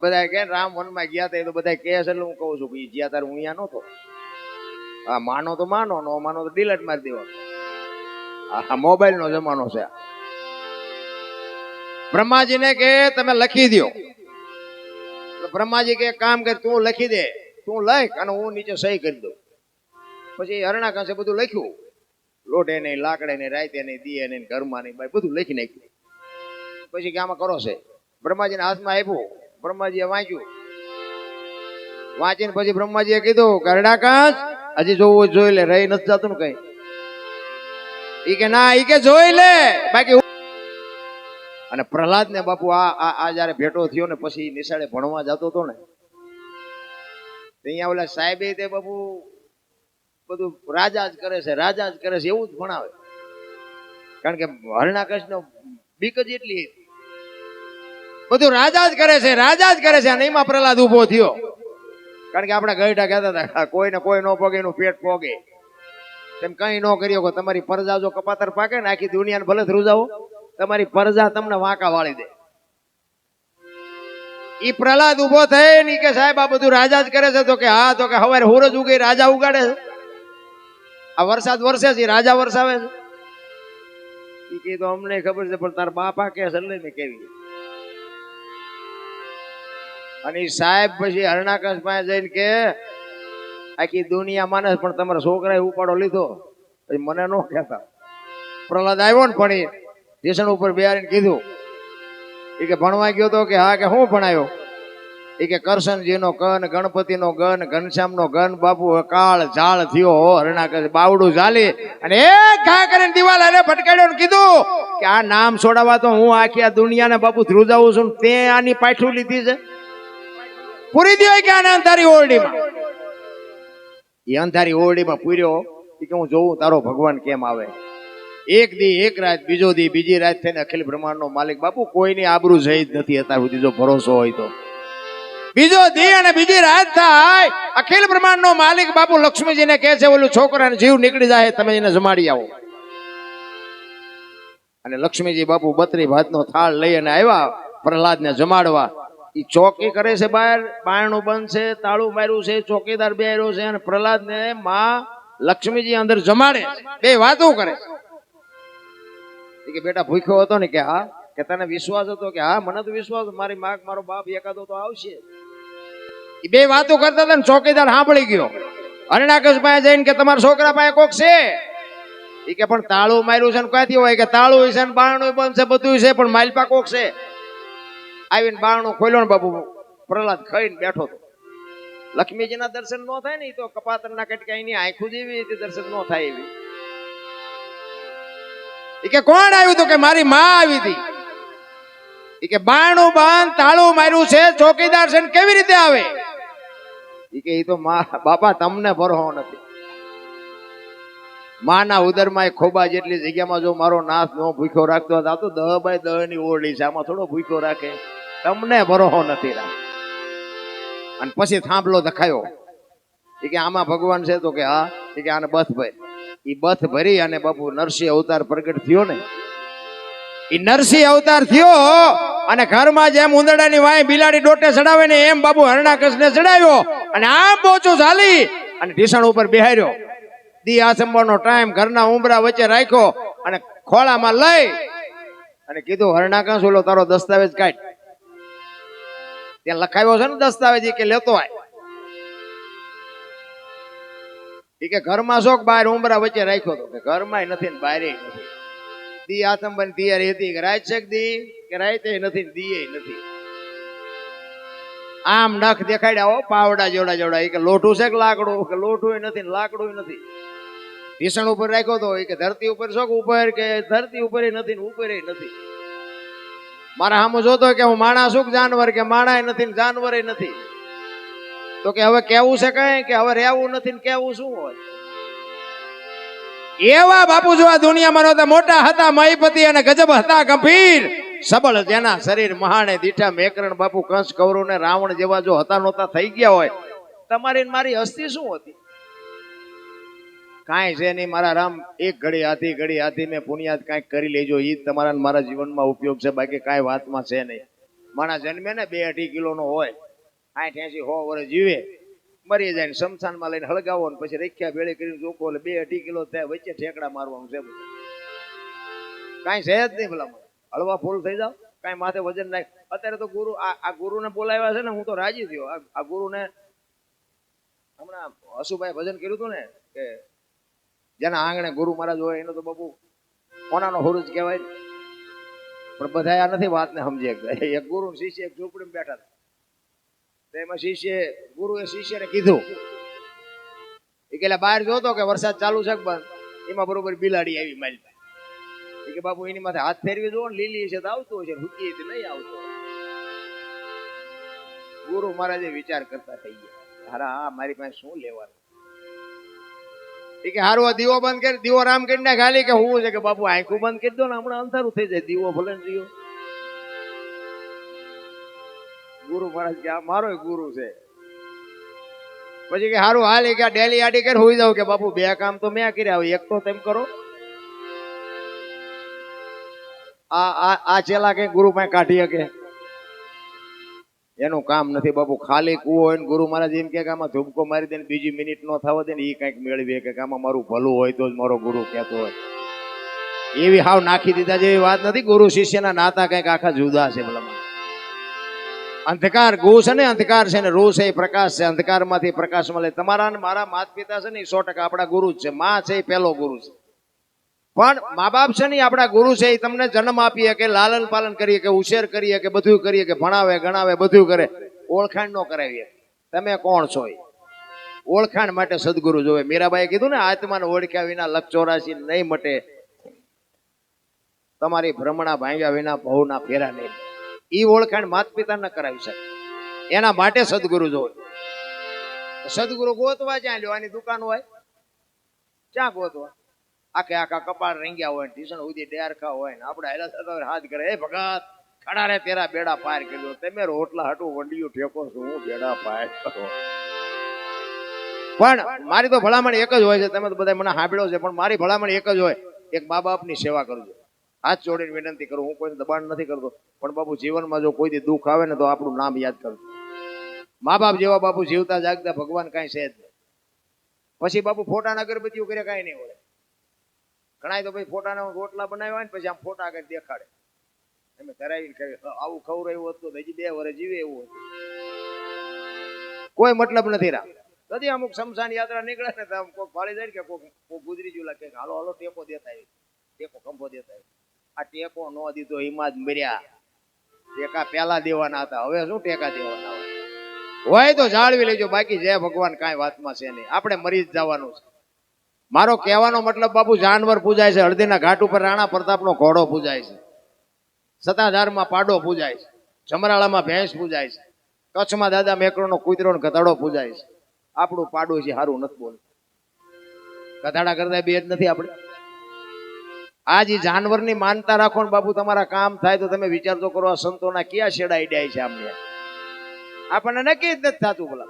બધા કે રામ વનમાં ગયા હતા એ તો બધા કહે છે, એટલે હું કહું છું કે જ્યાં તાર હું અહીંયા નહોતો. હા માનો તો માનો, નો માનો તો ડિલેટ મારી દેવાનો. આ મોબાઈલ નો જમાનો છે બ્રહ્માજીને કે, તમે લખી દો બ્રહ્માજી કે, કામ કર, તું લખી દે. તું લખ અને હું નીચે સહી કરી દઉં. પછી હરણા કાંસે બધું લખ્યું. લોઢે નહીં, લાકડે નહીં, રાયતે નહીં, દીએ નહીં, ઘરમાં નહીં, બધું લખી નાખ્યું. પછી કે, આમાં કરો છે. બ્રહ્માજીને હાથમાં આપ્યું. બ્રહ્માજીએ વાંચ્યું. વાંચીને પછી બ્રહ્માજીએ કીધું કરડા કાંચ હજી જોવું જોઈ લે, રહી નથી જતું કઈ. ઈ કે ના, ઈ કે જોઈ લે. બાકી અને પ્રહલાદ ને બાપુ આ આ જયારે ભેટો થયો ને પછી નિશાળે ભણવા જતો હતો ને અહીંયા ઓલા સાહેબે તે બાપુ બધું રાજા જ કરે છે, રાજા જ કરે છે, એવું જ ભણાવે. કારણ કે હરણાકશ નો બીક જ એટલી. બધું રાજા જ કરે છે, રાજા જ કરે છે, અને એમાં પ્રહલાદ ઊભો થયો. કારણ કે આપણે ગઈઢા કહેતા હતા કોઈને કોઈ ન પોગે, એનું પેટ પોગે. તેમ કઈ ન કર્યો કે તમારી પરજા જો કપાતર પાકે ને, આખી દુનિયાને ભલે ધ્રુજાવો, તમારી પરજા તમને વાંકા વાળી દે. ઈ પ્રહલાદ ઊભો થઈ ને કે સાહેબ આ બધું રાજા જ કરે છે, તો કે હા, તો કે હવે હુરજ ઉગે, રાજા ઉગાડે છે. આ વરસાદ વરસે છે, રાજા વરસાવે છે. એ કીધું અમને ખબર છે, પણ તાર બાપા કે છે મેં કેવી અને સાહેબ પછી હરણાકશ પાસે જઈને કે, આખી દુનિયા માને પણ તમારા છોકરાએ ઉપાડો લીધો. પછી મને ન કહેતા. પ્રહલાદ આવ્યો ને ભણી સ્ટેશન ઉપર બેહારીને કીધું. એ કે, ભણવા ગયો તો? કે, હા. કે, હું ભણાયો? એ કે, કરશનજીનો કન ગણપતિનો ગન ઘનશ્યામનો ગન બાપુ, કાળ, ઝાળ થયો. હો હરણાકશ બાવડું ઝાલી અને એક ઘા કરીને દિવાલ ફટકાડ્યો ને કીધું કે, આ નામ છોડાવવા તો હું આખી આ દુનિયાને બાપુ ધ્રુજાવું છું તે આની પાઠું લીધી છે. પૂરી દો કે આને અંધારી ઓરડીમાં? એ અંધારી ઓરડીમાં પૂર્યો કે હું જોઉં તારો ભગવાન કેમ આવે? એક દી એક રાત બીજો દી બીજી રાત થઈને અખિલ બ્રહ્માંડનો માલિક બાપુ કોઈની આબરૂ જઈ જ નથી અત્યાર સુધી જો ભરોસો હોય તો. બીજો દી અને બીજી રાત થાય અખિલ બ્રહ્માંડનો માલિક બાપુ લક્ષ્મીજીને કહે છે ઓલું છોકરાને જીવ નીકળી જાય તમે એને જમાડી આવો. અને લક્ષ્મીજી બાપુ બત્રી ભાતનો થાળ લઈ અને આવ્યા પ્રહલાદને જમાડવા ચોકી કરે છે બહાર બાયણું બંધ છે, તાળું માર્યું છે, ચોકીદાર બેર્યો છે અને પ્રહલાદ ને માં લક્ષ્મીજી અંદર જમાડે બે વાતો કરે કે બેટા ભૂખ્યો હતો ને કે હા, કે તને વિશ્વાસ હતો કે હા, મને તો વિશ્વાસ મારી માગ, મારો બાપ એકાદો તો આવશે. ઈ બે વાતો કરતા હતા ને ચોકીદાર સાંભળી ગયો. અરણાકશ પાસે જઈને કે તમારા છોકરા પાસે કોક છે? ઈ કે પણ તાળું માર્યું છે ને ક્યાંથી હોય? કે તાળું છે ને બારણું બંધ છે, બધું છે, પણ માલપા કોક છે? આવીને બારણું ખોલ્યો ને બાબુ પ્રહલાદ ખાઈને બેઠો હતો. લક્ષ્મીજીના દર્શન ન થાય ને તો કપાતરના કટકા એની આંખું જેવી રીતે દર્શન ન થાય એવી. એ કે કોણ આવ્યું તો કે મારી માં આવી હતી? કે બારણું બાંધ તાળું માર્યું છે, ચોકીદાર છે કેવી રીતે આવે? ઈ કે એ તો મા, બાપા તમને ભરોહો નથી. માના ઉદરમાં એ ખોબા જેટલી જગ્યામાં જો મારો નાશ નો ભૂખ્યો રાખતો હતો, આ તો દહ બાય દહની ઓરડી છે, આમાં થોડો ભૂખ્યો રાખે. તમને ભરોહો નથી રાખ અને પછી થાંભલો દખાયો. એ કે આમાં ભગવાન છે તો કે હા. એ કે આને બથ ભરી. એ બથ ભરી અને બાપુ નરસિંહ અવતાર પ્રગટ થયો ને. એ નરસિંહ અવતાર થયો અને ઘરમાં જેમ ઉંદરડાની વાય બિલાડી ડોટે ચડાવે ને એમ બાબુ હરણાકશને ચડાવ્યો. અને આમ પોચું ચાલી અને ઢીસણ ઉપર બિહાર્યો. દી આસંબરનો ટાઈમ ઘરના ઉમરા વચ્ચે રાખ્યો અને ખોળામાં લઈ અને કીધું, હરણાકશ, ઓલો તારો દસ્તાવેજ કાઢ. ત્યાં લખાયો છે ને દસ્તાવેજ કે લેતો આય. કે ઘરમાં શોખ બહાર ઉમરા વચ્ચે રાખ્યો હતો કે ઘરમાં નથી બહાર દી આતંબન તૈયારી હતી કે રાત શેક દી કે રાતે નથી દીએ નથી. આમ નખ દેખાડ્યા હો, પાવડા જોડા જોડા. ઈ કે લોઠું છે કે લાકડું? કે લોઠું નથી ને લાકડું નથી. ભીષણ ઉપર રાખ્યો તો કે ધરતી ઉપર શોખ, ઉપર કે ધરતી ઉપર નથી ને ઉપર નથી. મારા સામે જોતો કે હું માણા છું જાનવર કે માણા નથી જાનવર નથી. તો કે હવે કેવું છે કઈ? કે હવે રહેવું નથી ને કેવું શું હોય? એવા બાપુ જો દુનિયામાં નહોતા. મોટા હતા મહીપતિ અને ગજબ હતા ગંભીર. સબળ જેના શરીર મહાણે દીઠા મેકરણ બાપુ કંસ કૌરવ ને રાવણ જેવા જો હતા નહોતા, થઈ ગયા હોય. તમારી મારી હસ્તી શું હતી? કાંઈ છે નહીં, મારા રામ, એક ઘડી હાથી ઘડી હાથી મેં પુણ્યાત કાંઈક કરી લેજો. એ તમારા મારા જીવનમાં ઉપયોગ છે, બાકી કાંઈ વાતમાં છે નહીં. માણસ જન્મે ને બે અઢી કિલોનો હોય, આઠ એસી હો વર્ષ જીવે, મરી જાય શમશાનમાં લઈને હળગાવો ને પછી રખ્યા ભેળી કરીને જોકો એટલે બે અઢી કિલો થાય, વચ્ચે ઠેકડા મારવાનું છે કાંઈ છે જ નહીં ભલા હળવા ફૂલ થઈ જાવ કાંઈ માથે વજન નાખ. અત્યારે તો ગુરુ, આ ગુરુને બોલાવ્યા છે ને, હું તો રાજી થયો. આ ગુરુને હમણાં હસુભાઈ ભજન કર્યું હતું ને, કે જેના આંગણે ગુરુ મહારાજ હોય, એનો તો બાપુ કોનાનો હુરુજ કહેવાય. પણ બધા આ નથી વાતને સમજી એક ગુરુ શિષ્ય એક ઝૂંપડીમાં બેઠા હતા. એમાં શિષ્ય, ગુરુએ શિષ્યને કીધું. એ કે "લા બહાર જોતો કે વરસાદ ચાલુ છે બંધ? એમાં બરોબર બિલાડી આવી મારી એ કે બાપુ, એની માથે હાથ ફેરવી જુઓ લીલી છે તો આવતું હશે હુકી છે નહીં આવતો. ગુરુ મહારાજે વિચાર કરતા થઈ ગયા. હારા હા મારી પાસે શું લેવાનું? કે હારું, આ દીવો બંધ કરી, દીવો રામ કરી નાખ. ખાલી કે હું છે કે બાપુ આંખું બંધ કરી દો ને, હમણાં અંધારું થઈ જાય દીવો ભલે દીવો. ગુરુ મહારાજ કે, આ મારો ગુરુ છે. પછી કે હારું, હાલ કે આ ડેલી આડી કરી હોઈ જાવ કે બાપુ, બે કામ તો મેં કર્યા એક તો તેમ કરો. આ આ ચેલા કઈ ગુરુ પાસે કાઢી શકે? એનું કામ નથી. બાપુ ખાલી કૂવો હોય ને ગુરુ મહારાજ એમ કે આમાં ધૂપકો મારી દે ને બીજી મિનિટ નો થવા દે ને એ કંઈક મેળવી કે આમાં મારું ભલું હોય તો જ મારો ગુરુ કહેતો હોય. એવી હાવ નાખી દીધા જેવી વાત નથી. ગુરુ શિષ્યના નાતા કંઈક આખા જુદા છે ભલામાં અંધકાર ગુ છે ને અંધકાર છે ને રૂ છે એ પ્રકાશ છે. અંધકારમાંથી પ્રકાશ મળે. તમારા મારા માત પિતા છે ને એ સો ટકા આપણા ગુરુ જ છે. માં છે એ પહેલો ગુરુ છે. પણ મા બાપ છે ને આપણા ગુરુ છે એ તમને જન્મ આપીએ કે લાલન પાલન કરીએ કે ઉછેર કરીએ કે બધું કરીએ કે ભણાવે, ગણાવે, બધું કરે, ઓળખાણ નો કરાવીએ. તમે કોણ છો ઓળખાણ માટે સદગુરુ જોવે. મીરાબાઈએ કીધું ને, આત્માને ઓળખ્યા વિના લખ નહીં મટે. તમારી ભ્રમણા ભાંગ્યા વિના ભવના ફેરા નહીં. એ ઓળખાણ માત પિતા ન કરાવી શકે. એના માટે સદગુરુ જોવે. સદગુરુ ગોતવા જ્યાં લેવાની દુકાન હોય, ક્યાં ગોતવા? આખે આખા કપાળ રંગ્યા હોય ટીશન સુધી ડેરખા હોય ને આપણે હેલા થતા હાથ કરે એ ભગત ખડા રે તેરા બેડા પાર કર્યો. તમે રોટલા હટું વંડિયું ઠેકો છું, હું બેડા પાર કરો પણ મારી તો ભલામણ એક જ હોય છે, તમે તો બધા મને સાંભળ્યો છે, પણ મારી ભલામણ એક જ હોય, એક મા બાપની સેવા કરજો. હાથ જોડીને વિનંતી કરું, હું કોઈને દબાણ નથી કરતો, પણ બાપુ જીવનમાં જો કોઈ દુઃખ આવે ને તો આપણું નામ યાદ કરજો. મા બાપ જેવા બાપુ જીવતા જાગતા ભગવાન કાંઈ છે જ નહીં. પછી બાપુ ફોટાના અગરબત્તીઓ કરે કાંઈ નહીં હોય. ઘણા તો ભાઈ ફોટાના રોટલા બનાવ્યા ને પછી આમ ફોટા આગળ દેખાડે. એમ ધરાવીને કહે, આવું ખવડાવ્યું હતું હજી બે વર્ષ જીવે એવું હતું. કોઈ મતલબ નથી રા કદી અમુક શમશાન યાત્રા નીકળે ને આમ કોક ફાળી જાય કે કોક કોક ગુજરી જેવું લાગે કે હાલો હાલો ટેકો દેતા આવી ટેકો ખંભો દેતા આવી આ ટેકો નો દીધો એમાં જ મર્યા. ટેકા પેલા દેવાના હતા, હવે શું ટેકા દેવાના હોય? હોય તો જાળવી લેજો, બાકી જય ભગવાન કાંઈ વાતમાં છે નહીં. આપણે મરી જ જવાનું છે. મારો કહેવાનો મતલબ બાપુ, જાનવર પૂજાય છે, હળદીના ઘાટ ઉપર રાણા પ્રતાપનો ઘોડો પૂજાય છે. સતાધારમાં પાડો પૂજાય છે. જમરાળામાં ભેંસ પૂજાય છે. કચ્છમાં દાદા મેકરોનો કૂતરો ગધાડો પૂજાય છે. આપણું પાડું છે સારું નથી બોલતું. ગધાડા કરતા બે જ નથી આપણે. આ જે જાનવરની માનતા રાખો ને બાપુ, તમારા કામ થાય તો તમે વિચારતો કરો, આ સંતોના ક્યાં શેડા ઈડાય છે આમને? આપણને નક્કી જ નથી થતું બોલા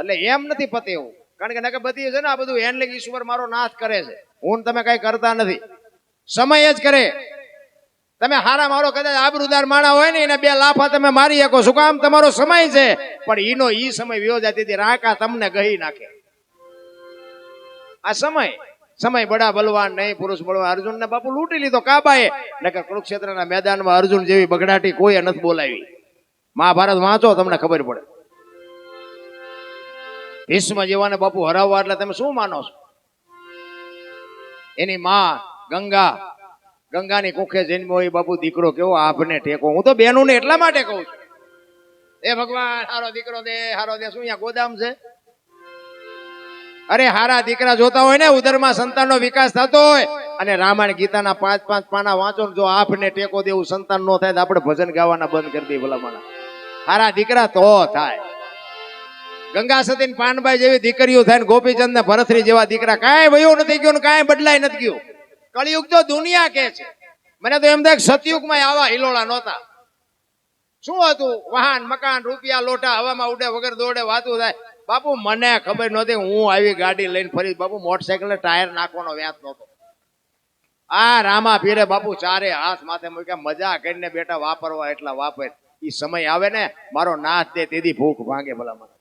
એટલે એમ નથી પતે એવું. કારણ કે નકે બધી છે ને આ બધું એન ઈશ્વર મારો નાશ કરે છે. હું તમે કઈ કરતા નથી. સમય જ કરે. તમે હારા મારો કદાચ આબરૂદાર માણા હોય ને એને બે લાફા તમે મારી શકો. શું કામ? તમારો સમય છે. પણ ઈનો ઈ સમય વ્યો જાય તેથી રાકા તમને ગહી નાખે. આ સમય સમય બડા બલવાન નહીં, પુરુષ બળવાન. અર્જુન ને બાપુ લૂંટી લીધો કાબાએ. નકર કુરુક્ષેત્રના મેદાનમાં અર્જુન જેવી બગડાટી કોઈએ નથી બોલાવી. મહાભારત વાંચો, તમને ખબર પડે. ભીષ્મ જેવાને બાપુ હરાવવા એટલે તમે શું માનો છો? એની માં ગંગા, ગંગાની કુખે જન્મ્યો એ બાપુ દીકરો કેવો આપને ટેકો. હું તો બેનું ને એટલા માટે કહું છું. એ ભગવાન, હારો દીકરો દે, હારો દે, શું ગોદામ છે? અરે હારા દીકરા જોતા હોય ને, ઉદરમાં સંતાનનો વિકાસ થતો હોય અને રામાયણ ગીતાના પાંચ પાંચ પાના વાંચો જો આપને ટેકો દેવું સંતાન નો થાય તો આપણે ભજન ગાવાના બંધ કરી દઈએ ભલામણા હારા દીકરા તો થાય. ગંગા સતી ને પાનબાઈ જેવી દીકરીઓ થાય ને ગોપીચંદ ને ભરતરી જેવા દીકરા કાંઈ વયું નથી ગયું ને કાંઈ બદલાય નથી ગયું. કળિયુગ તો દુનિયા કે છે. મને તો એમ થાય સતયુગમાં આવા હિલોળા નહોતા. શું હતું? વાહન, મકાન, રૂપિયા, લોટા, હવામાં ઉડે વગર દોડે વાતું થાય. બાપુ, મને ખબર નહોતી હું આવી ગાડી લઈને ફરી. બાપુ મોટરસાયકલ ટાયર નાખવાનો વ્યાત નહોતો. આ રામા પીરે બાપુ ચારે હાથ માથે મૂક્યા. મજા કરીને બેટા વાપરવા એટલા વાપર. એ સમય આવે ને મારો નાથ દે, તેથી ભૂખ ભાંગે ભલામાં